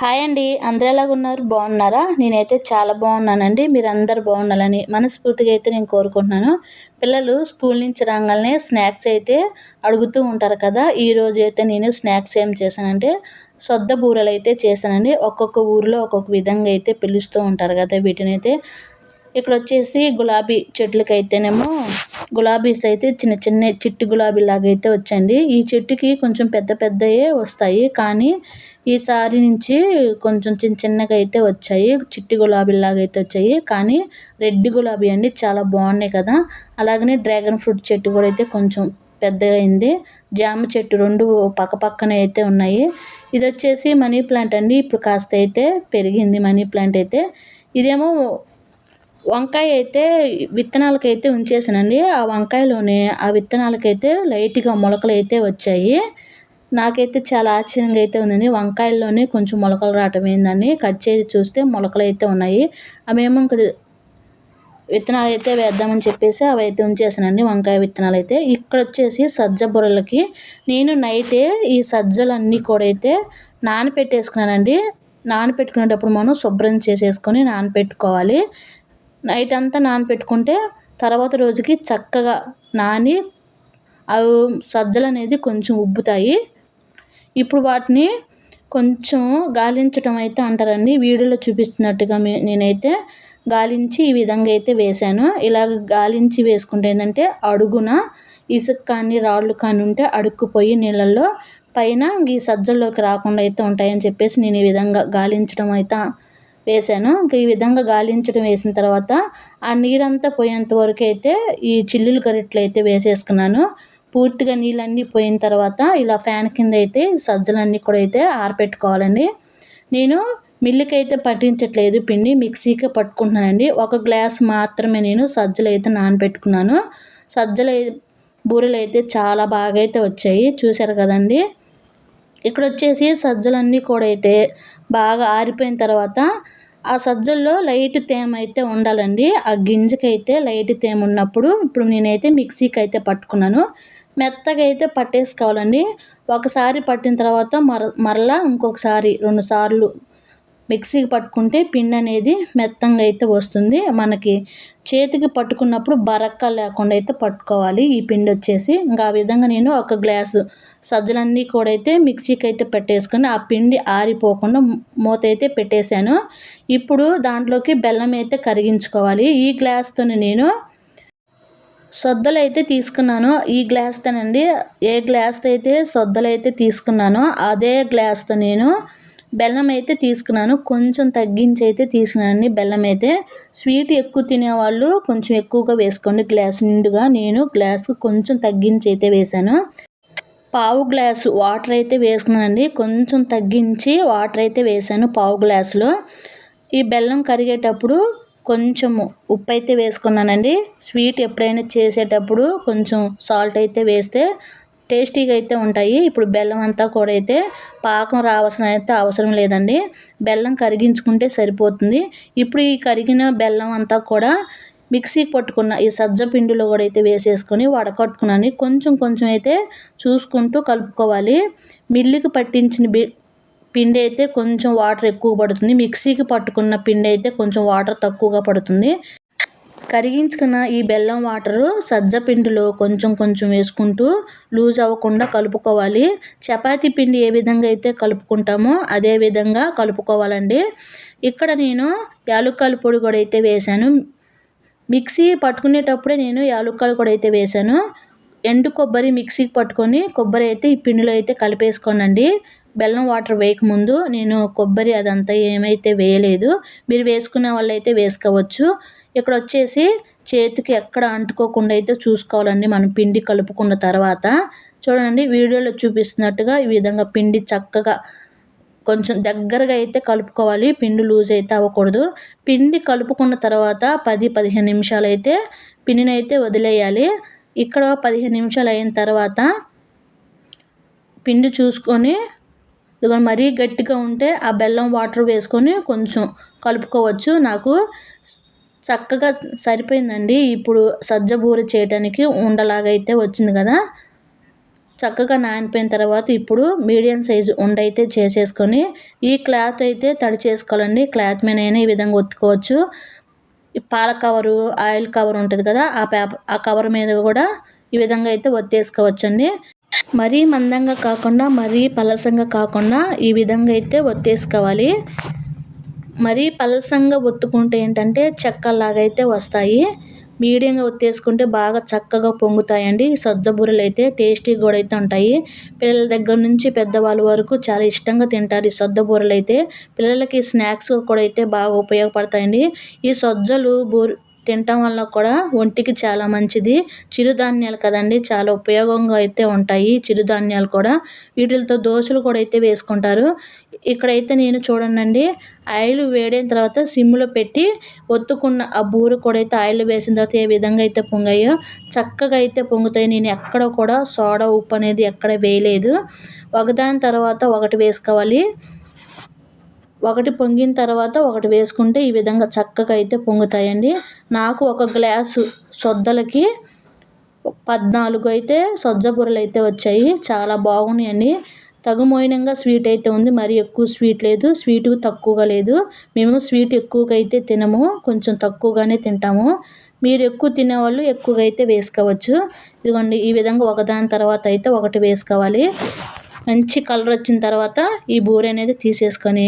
Hi అండి. అందరూ ఎలాగ ఉన్నారు? బాగున్నారా? నేనైతే చాలా బాగున్నానండి. మీరు అందరు బాగుండాలని మనస్ఫూర్తిగా అయితే నేను కోరుకుంటున్నాను. పిల్లలు స్కూల్ నుంచి రాగానే స్నాక్స్ అయితే అడుగుతూ ఉంటారు కదా. ఈరోజు అయితే నేను స్నాక్స్ ఏం చేశానంటే సొద్ద బూరలు అయితే చేశానండి. ఒక్కొక్క ఊరిలో ఒక్కొక్క విధంగా అయితే పిలుస్తూ ఉంటారు కదా వీటిని అయితే ఇక్కడ వచ్చేసి గులాబీ చెట్లకి అయితేనేమో గులాబీస్ అయితే చిన్న చిన్న చిట్టి గులాబీ లాగా అయితే వచ్చండి ఈ చెట్టుకి కొంచెం పెద్ద పెద్దయే వస్తాయి. కానీ ఈసారి నుంచి కొంచెం చిన్న చిన్నగా అయితే వచ్చాయి. చిట్టి గులాబీలాగా అయితే వచ్చాయి. కానీ రెడ్ గులాబీ అండి చాలా బాగున్నాయి కదా. అలాగనే డ్రాగన్ ఫ్రూట్ చెట్టు కూడా అయితే కొంచెం పెద్దగా అయింది. జామ చెట్టు రెండు పక్కపక్కన అయితే ఉన్నాయి. ఇది వచ్చేసి మనీ ప్లాంట్ అండి. ఇప్పుడు కాస్త అయితే పెరిగింది మనీ ప్లాంట్ అయితే. ఇదేమో వంకాయ అయితే విత్తనాలకైతే ఉంచేసానండి. ఆ వంకాయలోనే ఆ విత్తనాలకైతే లైట్గా మొలకలు అయితే వచ్చాయి. నాకైతే చాలా ఆశ్చర్యంగా అయితే ఉందండి. వంకాయల్లోనే కొంచెం మొలకలు రావటం ఏందని కట్ చేసి చూస్తే మొలకలు అయితే ఉన్నాయి అవేమో ఇంకా విత్తనాలు అయితే వేద్దామని చెప్పేసి అవి అయితే ఉంచేసానండి వంకాయ విత్తనాలు అయితే ఇక్కడ వచ్చేసి సజ్జ బుర్రలకి నేను నైటే ఈ సజ్జలన్నీ కూడా అయితే నానపెట్టేసుకున్నానండి. నానపెట్టుకునేటప్పుడు మనం శుభ్రం చేసేసుకొని నానపెట్టుకోవాలి. నైట్ అంతా నానపెట్టుకుంటే తర్వాత రోజుకి చక్కగా నాని అవి సజ్జలు అనేది కొంచెం ఉబ్బుతాయి. ఇప్పుడు వాటిని కొంచెం గాలించటం అయితే అంటారండి. వీడియోలో చూపిస్తున్నట్టుగా నేనైతే గాలించి ఈ విధంగా అయితే వేశాను. ఇలా గాలించి వేసుకుంటే ఏంటంటే అడుగున ఇసుక కానీ రాళ్ళు కానీ ఉంటే అడుక్కుపోయి నీళ్ళల్లో పైన ఈ సజ్జల్లోకి రాకుండా అయితే ఉంటాయని చెప్పేసి నేను ఈ విధంగా గాలించడం అయితే వేసాను ఇంకా ఈ విధంగా గాలించడం వేసిన తర్వాత ఆ నీరంతా పోయేంత వరకు అయితే ఈ చిల్లులు గరిట్లు అయితే వేసేసుకున్నాను. పూర్తిగా నీళ్ళన్నీ పోయిన తర్వాత ఇలా ఫ్యాన్ కింద అయితే సజ్జలన్నీ కూడా అయితే ఆరపెట్టుకోవాలండి. నేను మిల్లుకి అయితే పట్టించట్లేదు పిండి మిక్సీకే పట్టుకుంటున్నానండి. ఒక గ్లాస్ మాత్రమే నేను సజ్జలు అయితే నానబెట్టుకున్నాను. సజ్జలు బూరెలు అయితే చాలా బాగా అయితే వచ్చాయి చూశారు కదండి. ఇక్కడ వచ్చేసి సజ్జలన్నీ కూడా అయితే బాగా ఆరిపోయిన తర్వాత ఆ సజ్జల్లో లైట్ తేమ అయితే ఉండాలండి. ఆ గింజకైతే లైట్ తేమ ఉన్నప్పుడు ఇప్పుడు నేనైతే మిక్సీకి అయితే పట్టుకున్నాను. మెత్తగా అయితే పట్టేసుకోవాలండి. ఒకసారి పట్టిన తర్వాత మర మరలా ఇంకొకసారి రెండు సార్లు మిక్సీకి పట్టుకుంటే పిండి అనేది మెత్తంగా అయితే వస్తుంది. మనకి చేతికి పట్టుకున్నప్పుడు బరక్క లేకుండా అయితే పట్టుకోవాలి. ఈ పిండి వచ్చేసి ఇంకా ఆ విధంగా నేను ఒక గ్లాసు సజ్జలన్నీ కూడా అయితే మిక్సీకి అయితే పెట్టేసుకొని ఆ పిండి ఆరిపోకుండా మూత అయితే పెట్టేశాను. ఇప్పుడు దాంట్లోకి బెల్లం అయితే కరిగించుకోవాలి. ఈ గ్లాస్తోనే నేను సొద్దలు అయితే తీసుకున్నాను. ఈ గ్లాస్తోనండి ఏ గ్లాస్ అయితే సొద్దలు అయితే తీసుకున్నానో అదే గ్లాస్తో నేను బెల్లం అయితే తీసుకున్నాను. కొంచెం తగ్గించి అయితే తీసుకున్నాను బెల్లం అయితే స్వీట్ ఎక్కువ తినేవాళ్ళు కొంచెం ఎక్కువగా వేసుకోండి. గ్లాస్ నిండుగా నేను గ్లాస్ కొంచెం తగ్గించి అయితే వేశాను. పావు గ్లాసు వాటర్ అయితే వేసుకున్నానండి. కొంచెం తగ్గించి వాటర్ అయితే వేసాను పావు గ్లాసులో. ఈ బెల్లం కరిగేటప్పుడు కొంచెము ఉప్పు అయితే వేసుకున్నానండి. స్వీట్ ఎప్పుడైనా చేసేటప్పుడు కొంచెం సాల్ట్ అయితే వేస్తే టేస్టీగా అయితే ఉంటాయి. ఇప్పుడు బెల్లం అంతా కూడా అయితే పాకం రావాల్సిన అయితే అవసరం లేదండి. బెల్లం కరిగించుకుంటే సరిపోతుంది. ఇప్పుడు ఈ కరిగిన బెల్లం అంతా కూడా మిక్సీ పట్టుకున్న ఈ సజ్జ పిండిలో కూడా అయితే వేసేసుకొని వడకట్టుకున్నాను కొంచెం కొంచెం అయితే చూసుకుంటూ కలుపుకోవాలి. మిల్లికి పట్టించిన బి పిండి అయితే కొంచెం వాటర్ ఎక్కువ పడుతుంది. మిక్సీకి పట్టుకున్న పిండి అయితే కొంచెం వాటర్ తక్కువగా పడుతుంది. కరిగించుకున్న ఈ బెల్లం వాటరు సజ్జ పిండిలో కొంచెం కొంచెం వేసుకుంటూ లూజ్ అవ్వకుండా కలుపుకోవాలి. చపాతీ పిండి ఏ విధంగా అయితే కలుపుకుంటామో అదే విధంగా కలుపుకోవాలండి. ఇక్కడ నేను యాలుక్కల పొడి కూడా అయితే వేశాను. మిక్సీ పట్టుకునేటప్పుడే నేను యాలుక్కలు కూడా అయితే వేశాను. ఎండు కొబ్బరి మిక్సీకి పట్టుకొని కొబ్బరి అయితే ఈ పిండిలో అయితే కలిపేసుకోనండి. బెల్లం వాటర్ వేయకముందు నేను కొబ్బరి అదంతా ఏమైతే వేయలేదు మీరు వేసుకునే వాళ్ళైతే వేసుకోవచ్చు. ఇక్కడ వచ్చేసి చేతికి ఎక్కడ అంటుకోకుండా అయితే చూసుకోవాలండి మనం పిండి కలుపుకున్న తర్వాత. చూడండి వీడియోలో చూపిస్తున్నట్టుగా ఈ విధంగా పిండి చక్కగా కొంచెం దగ్గరగా అయితే కలుపుకోవాలి పిండి లూజ్ అయితే అవ్వకూడదు. పిండి కలుపుకున్న తర్వాత పది పదిహేను నిమిషాలు అయితే పిండిని అయితే వదిలేయాలి. ఇక్కడ పదిహేను నిమిషాలు అయిన తర్వాత పిండి చూసుకొని ఇదిగో మరీ గట్టిగా ఉంటే ఆ బెల్లం వాటర్ వేసుకొని కొంచెం కలుపుకోవచ్చు. నాకు చక్కగా సరిపోయిందండి. ఇప్పుడు సజ్జ బూర చేయడానికి ఉండలాగా అయితే వచ్చింది కదా. చక్కగా నానిపోయిన తర్వాత ఇప్పుడు మీడియం సైజు ఉండ అయితే చేసేసుకొని ఈ క్లాత్ అయితే తడి చేసుకోవాలండి. క్లాత్ మీద అయినా ఈ విధంగా ఒత్తుకోవచ్చు. పాల కవరు ఆయిల్ కవర్ ఉంటుంది కదా ఆ పేపర్ ఆ కవర్ మీద కూడా ఈ విధంగా అయితే ఒత్తేసుకోవచ్చండి. మరీ మందంగా కాకుండా మరీ పలసంగా కాకుండా ఈ విధంగా అయితే ఒత్తేసుకోవాలి. మరీ పలసంగా ఒత్తుకుంటే ఏంటంటే చెక్కలాగా అయితే వస్తాయి. మీడియంగా ఒత్తేసుకుంటే బాగా చక్కగా పొంగుతాయండి. సజ్జ బూరెలు అయితే టేస్టీ కూడా అయితే ఉంటాయి. పిల్లల దగ్గర నుంచి పెద్దవాళ్ళ వరకు చాలా ఇష్టంగా తింటారు ఈ సొద్ద బూరెలు అయితే పిల్లలకి స్నాక్స్ కూడా అయితే బాగా ఉపయోగపడతాయండి. ఈ సజ్జలు బూరె తినటం వల్ల కూడా ఒంటికి చాలా మంచిది. చిరుధాన్యాలు కదండి చాలా ఉపయోగంగా అయితే ఉంటాయి. చిరుధాన్యాలు కూడా. వీటితో దోశలు కూడా అయితే వేసుకుంటారు. ఇక్కడైతే నేను చూడండి ఆయిల్ వేడైన తర్వాత సిమ్లో పెట్టి ఒత్తుకున్న ఆ బూర కూడా అయితే ఆయిల్ వేసిన తర్వాత ఏ విధంగా అయితే పొంగాయో చక్కగా అయితే పొంగుతాయి. నేను ఎక్కడ కూడా సోడా ఉప్పు అనేది ఎక్కడ వేయలేదు. ఒకదాని తర్వాత ఒకటి వేసుకోవాలి. ఒకటి పొంగిన తర్వాత ఒకటి వేసుకుంటే ఈ విధంగా చక్కగా అయితే పొంగుతాయండి. నాకు ఒక గ్లాసు సొద్దలకి పద్నాలుగు అయితే సజ్జ బుర్రలు అయితే వచ్చాయి. చాలా బాగున్నాయండి. తగుమోయినంగా స్వీట్ అయితే ఉంది. మరి ఎక్కువ స్వీట్ లేదు. స్వీట్ తక్కువగా లేదు. మేము స్వీట్ ఎక్కువగా అయితే తినము. కొంచెం తక్కువగానే తింటాము. మీరు ఎక్కువ తినేవాళ్ళు ఎక్కువగా అయితే వేసుకోవచ్చు. ఇదిగోండి ఈ విధంగా ఒకదాని తర్వాత అయితే ఒకటి వేసుకోవాలి. మంచి కలర్ వచ్చిన తర్వాత ఈ బూరె అనేది తీసేసుకొని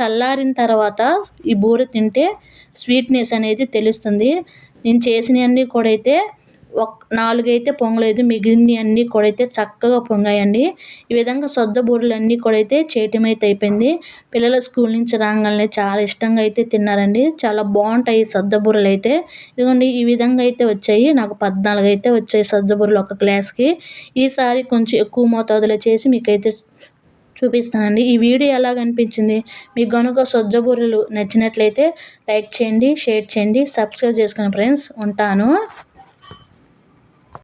చల్లారిన తర్వాత ఈ బూరె తింటే స్వీట్నెస్ అనేది తెలుస్తుంది. నేను చేసినవన్నీ కూడా అయితే ఒక నాలుగైతే పొంగలేదు మిగిలిన అన్నీ కూడా అయితే చక్కగా పొంగాయండి. ఈ విధంగా సొద్ద బూరెలు అన్నీ కూడా అయితే చేయటం అయితే అయిపోయింది. పిల్లలు స్కూల్ నుంచి రాగానే చాలా ఇష్టంగా అయితే తిన్నారండి. చాలా బాగుంటాయి సొద్ద బూరెలు అయితే. ఇదిగోండి ఈ విధంగా అయితే వచ్చాయి. నాకు పద్నాలుగు అయితే వచ్చాయి సొద్ద బూరెలు ఒక గ్లాస్కి. ఈసారి కొంచెం ఎక్కువ మోతాదులో చేసి మీకైతే చూపిస్తానండి ఈ వీడియో ఎలాగ అనిపించింది మీకు కనుక సొజ్జబూరెలు నచ్చినట్లయితే లైక్ చేయండి షేర్ చేయండి సబ్స్క్రైబ్ చేసుకుని ఫ్రెండ్స్ ఉంటాను.